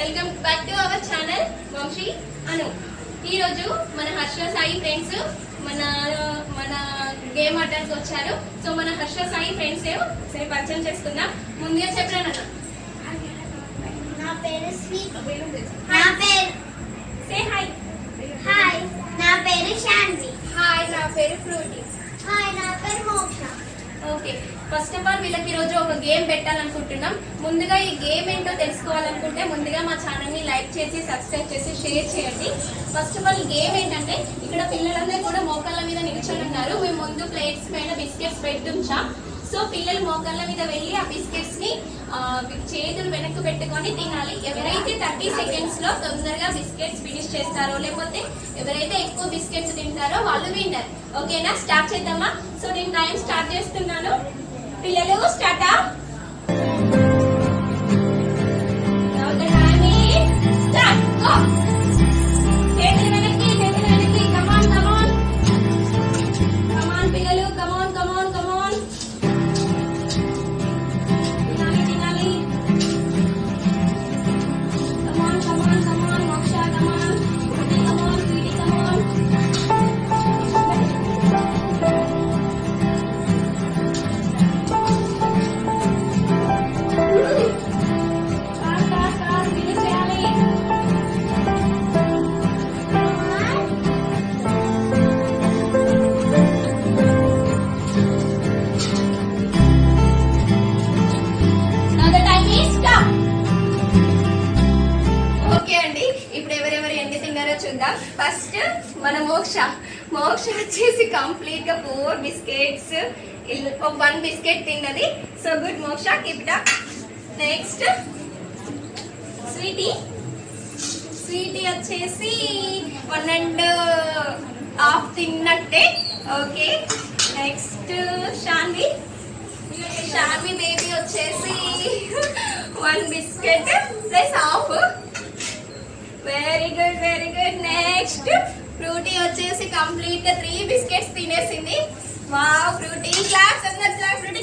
Welcome back to our channel Vamshi Anu. ఈరోజు మన Harsha Sai friends మన మన గేమ్ ఆడడానికి వచ్చారు. సో మన హర్ష సాయి ఫ్రెండ్స్ సరే పరిచయం చేసుకుందాం. ముందుగా చెప్పాను నా పేరు నా పేరు సే హాయ్ హాయ్ నా పేరు శాంతి. హాయ్ నా పేరు ఫ్రూటీ హాయ్ నా పేరు మోక్ష. ఓకే ఫస్ట్ ఆఫ్ ఆల్ వీళ్ళకి ఈరోజు ఒక గేమ్ పెట్టాలనుకుంటున్నాం. ముందుగా ఈ గేమ్ ఏంటో తెలుసుకోవాలనుకుంటే ముందుగా మా ఛానల్ని లైక్ చేసి సబ్స్క్రైబ్ చేసి షేర్ చేయండి. ఫస్ట్ ఆఫ్ ఆల్ గేమ్ ఏంటంటే ఇక్కడ పిల్లలందరూ కూడా మోకాళ్ళ మీద నిల్చొని ఉన్నారు. మేము ముందు ప్లేట్స్ పైన బిస్కెట్స్ పెట్టుంచాం సో పిల్లలు మోకాళ్ళ మీద వెళ్ళి ఆ బిస్కెట్స్ని చేతులు వెనక్కి పెట్టుకొని తినాలి. ఎవరైతే థర్టీ సెకండ్స్లో తొందరగా బిస్కెట్స్ ఫినిష్ చేస్తారో లేకపోతే ఎవరైతే ఎక్కువ బిస్కెట్స్ తింటారో వాళ్ళు విన్నర్ ఓకేనా స్టార్ట్ చేద్దామా? సో నేను టైం స్టార్ట్ చేస్తున్నాను. పిల్లలు స్టార్ట్ ఎవరెవరు చూద్దాం. ఫస్ట్ మన మోక్ష. మోక్ష వచ్చేసి కంప్లీట్గా ఫోర్ బిస్కెట్స్ ఒక వన్ బిస్కెట్ తిన్నది. So good Moksha. Keep next Sweety Sweety వచ్చేసి one and half తిన్నట్టే. Okay next Shanvi Shanvi baby వచ్చేసి one biscuit plus half very good very good next Frooti వచ్చేసి కంప్లీట్గా త్రీ బిస్కెట్స్ తినేసింది. Wow frutti class అందరు class frutti